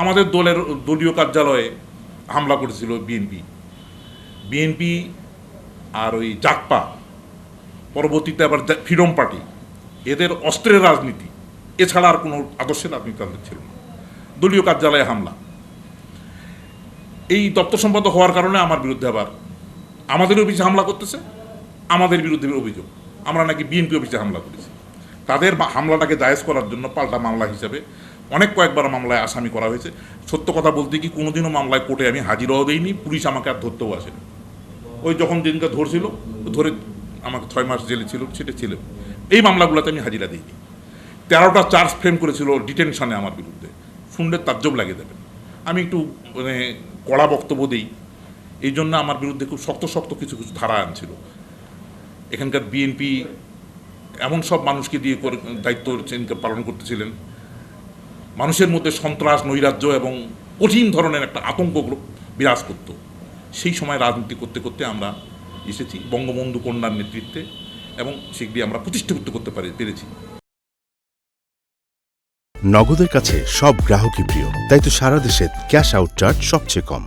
আমাদের দলের দলীয় কার্যালয়ে হামলা করেছিল বিএনপি। বিএনপি আর ওই জাকপা পরবর্তীতে আবার ফ্রিডম পার্টি, এদের অস্ত্রের রাজনীতি, এছাড়া আর কোনো আদর্শের রাজনীতি তাদের ছিল না। দলীয় কার্যালয়ে হামলা। এই দপ্তর সম্পাদক হওয়ার কারণে আমার বিরুদ্ধে আবার আমাদের অফিসে হামলা করতেছে, আমাদের বিরুদ্ধে অভিযোগ। আমরা নাকি বিএনপি অফিসে হামলা করেছি। তাদের হামলাটাকে জায়েজ করার জন্য পাল্টা মামলা হিসাবে অনেক কয়েকবার মামলায় আসামি করা হয়েছে। সত্য কথা বলতে কি কোনোদিনও মামলায় কোর্টে আমি হাজিরাও দেইনি, পুলিশ আমাকে আর ধরতেও আসেনি। ওই যখন দিনকে ধরছিল, ধরে আমাকে ছয় মাস জেলে ছিল, সেটা ছিল। এই মামলাগুলোতে আমি হাজিরা দিইনি। তেরোটা চার্জ ফ্রেম করেছিল ডিটেনশনে আমার বিরুদ্ধে। শুনলে তাজ্জব লাগে দেবেন। আমি একটু মানে কড়া বক্তব্য দিই। এই জন্য আমার বিরুদ্ধে খুব শক্ত শক্ত কিছু কিছু ধারা আনছিল। এখানকার বিএনপি এমন সব মানুষকে দিয়ে দায়িত্ব পালন করতেছিলেন। মানুষের মধ্যে সন্ত্রাস, নৈরাজ্য এবং কঠিন ধরনের একটা আতঙ্ক বিরাজ করত। সেই সময় রাজনীতি করতে করতে আমরা এসেছি বঙ্গবন্ধু কন্যার নেতৃত্বে এবং সেগুলি আমরা প্রতিষ্ঠিত করতে পারি পেরেছি। নগদের কাছে সব গ্রাহকই প্রিয়। তাই তো সারা দেশে ক্যাশ আউট চার্জ সবচেয়ে কম।